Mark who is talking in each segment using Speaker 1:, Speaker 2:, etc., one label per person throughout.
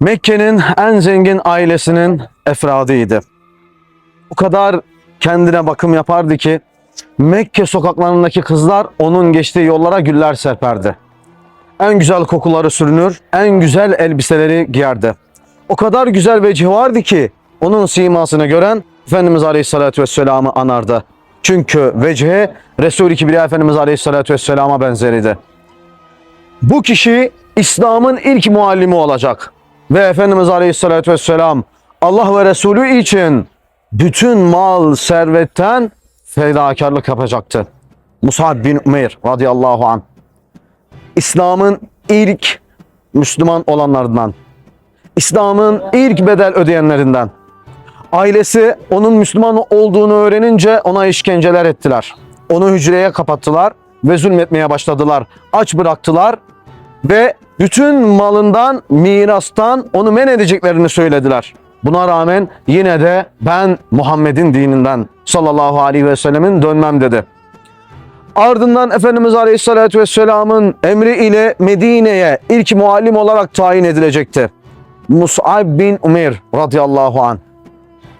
Speaker 1: Mekke'nin en zengin ailesinin efradıydı. O kadar kendine bakım yapardı ki Mekke sokaklarındaki kızlar onun geçtiği yollara güller serperdi. En güzel kokuları sürünür, en güzel elbiseleri giyerdi. O kadar güzel vecihi vardı ki onun simasını gören Efendimiz Aleyhisselatü Vesselam'ı anardı. Çünkü vecihi Resul-i Kibriya Efendimiz Aleyhisselatü Vesselam'a benzeriydi. Bu kişi İslam'ın ilk muallimi olacak. Ve Efendimiz Aleyhisselatü Vesselam Allah ve Resulü için bütün mal, servetten fedakarlık yapacaktı. Musab bin Umeyr radıyallahu anh. İslam'ın ilk Müslüman olanlarından. İslam'ın ilk bedel ödeyenlerinden. Ailesi onun Müslüman olduğunu öğrenince ona işkenceler ettiler. Onu hücreye kapattılar ve zulmetmeye başladılar. Aç bıraktılar ve bütün malından, mirastan onu men edeceklerini söylediler. Buna rağmen yine de ben Muhammed'in dininden sallallahu aleyhi ve sellemin dönmem dedi. Ardından Efendimiz Aleyhisselatü Vesselam'ın emri ile Medine'ye ilk muallim olarak tayin edilecekti. Mus'ab bin Umeyr radıyallahu an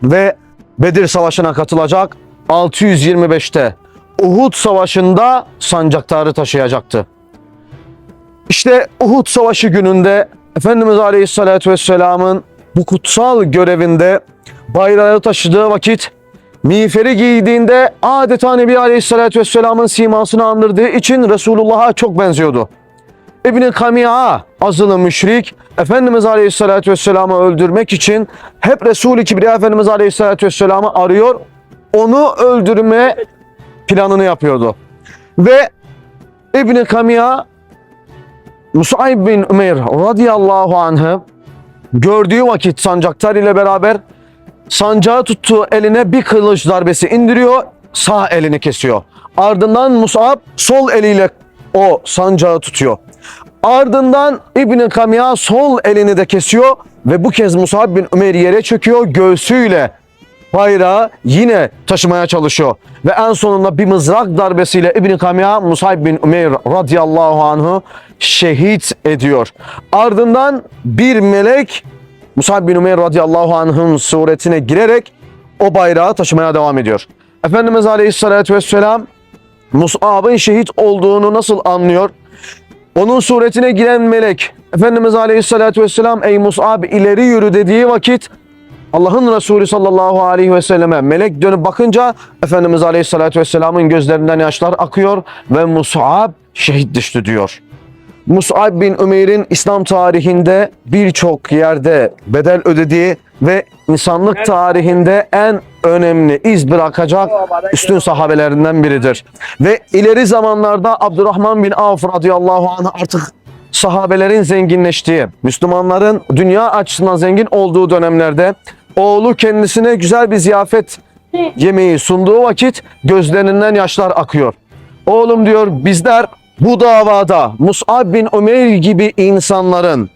Speaker 1: ve Bedir Savaşı'na katılacak 625'te Uhud Savaşı'nda sancaktarı taşıyacaktı. İşte Uhud Savaşı gününde Efendimiz Aleyhisselatü Vesselam'ın bu kutsal görevinde bayrağı taşıdığı vakit miğferi giydiğinde adeta Nebi Aleyhisselatü Vesselam'ın simasını andırdığı için Resulullah'a çok benziyordu. İbni Kami'a azılı müşrik Efendimiz Aleyhisselatü Vesselam'ı öldürmek için hep Resul-i Kibriya Efendimiz Aleyhisselatü Vesselam'ı arıyor. Onu öldürme planını yapıyordu. Ve İbni Kami'a Musa'ib bin Umeyr radıyallahu anh'ı gördüğü vakit sancaktar ile beraber sancağı tuttuğu eline bir kılıç darbesi indiriyor, sağ elini kesiyor. Ardından Mus'ab sol eliyle o sancağı tutuyor. Ardından İbn Kamiya sol elini de kesiyor ve bu kez Mus'ab bin Ömer yere çöküyor göğsüyle bayrağı yine taşımaya çalışıyor. Ve en sonunda bir mızrak darbesiyle İbn Kamiya Musab bin Umeyr radıyallahu anh'ı şehit ediyor. Ardından bir melek Musab bin Umeyr radıyallahu anh'ın suretine girerek o bayrağı taşımaya devam ediyor. Efendimiz aleyhissalatü vesselam Mus'ab'ın şehit olduğunu nasıl anlıyor? Onun suretine giren melek Efendimiz aleyhissalatü vesselam ey Mus'ab ileri yürü dediği vakit Allah'ın Resulü sallallahu aleyhi ve selleme melek dönüp bakınca Efendimiz aleyhissalatü vesselamın gözlerinden yaşlar akıyor ve Mus'ab şehit düştü diyor. Mus'ab bin Ümeyr'in İslam tarihinde birçok yerde bedel ödediği ve insanlık tarihinde en önemli iz bırakacak üstün sahabelerinden biridir. Ve ileri zamanlarda Abdurrahman bin Avf radıyallahu anh artık sahabelerin zenginleştiği, Müslümanların dünya açısından zengin olduğu dönemlerde oğlu kendisine güzel bir ziyafet yemeği sunduğu vakit gözlerinden yaşlar akıyor. Oğlum diyor bizler bu davada Mus'ab bin Ömer gibi insanların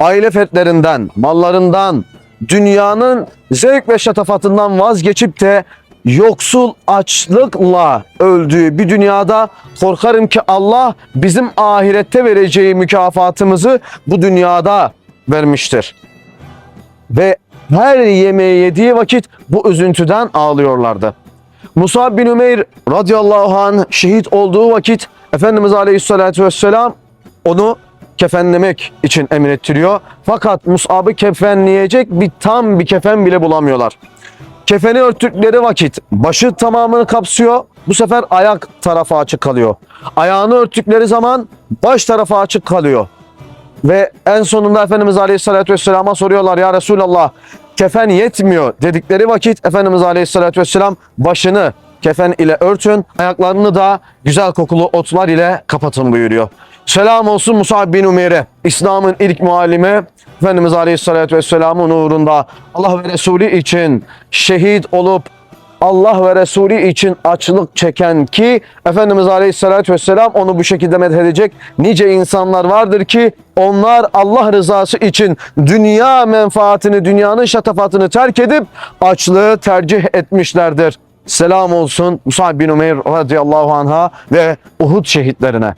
Speaker 1: aile fertlerinden, mallarından, dünyanın zevk ve şatafatından vazgeçip de yoksul açlıkla öldüğü bir dünyada korkarım ki Allah bizim ahirette vereceği mükafatımızı bu dünyada vermiştir. Ve her yemeği yediği vakit bu üzüntüden ağlıyorlardı. Musab bin Ümeyr radıyallahu anh şehit olduğu vakit Efendimiz aleyhissalatü vesselam onu kefenlemek için emrettiriyor. Fakat Musab'ı kefenleyecek bir tam bir kefen bile bulamıyorlar. Kefeni örttükleri vakit başı tamamını kapsıyor. Bu sefer ayak tarafı açık kalıyor. Ayağını örttükleri zaman baş tarafı açık kalıyor. Ve en sonunda Efendimiz Aleyhisselatü Vesselam'a soruyorlar ya Resulallah kefen yetmiyor dedikleri vakit Efendimiz Aleyhisselatü Vesselam başını kefen ile örtün, ayaklarını da güzel kokulu otlar ile kapatın buyuruyor. Selam olsun Musab bin Umeyr'e, İslam'ın ilk muallimi Efendimiz Aleyhisselatü Vesselam'ın uğrunda Allah ve Resulü için şehit olup Allah ve Resulü için açlık çeken ki Efendimiz Aleyhisselatü Vesselam onu bu şekilde medhedecek nice insanlar vardır ki onlar Allah rızası için dünya menfaatini, dünyanın şatafatını terk edip açlığı tercih etmişlerdir. Selam olsun Musab bin Umeyr radıyallahu anha ve Uhud şehitlerine.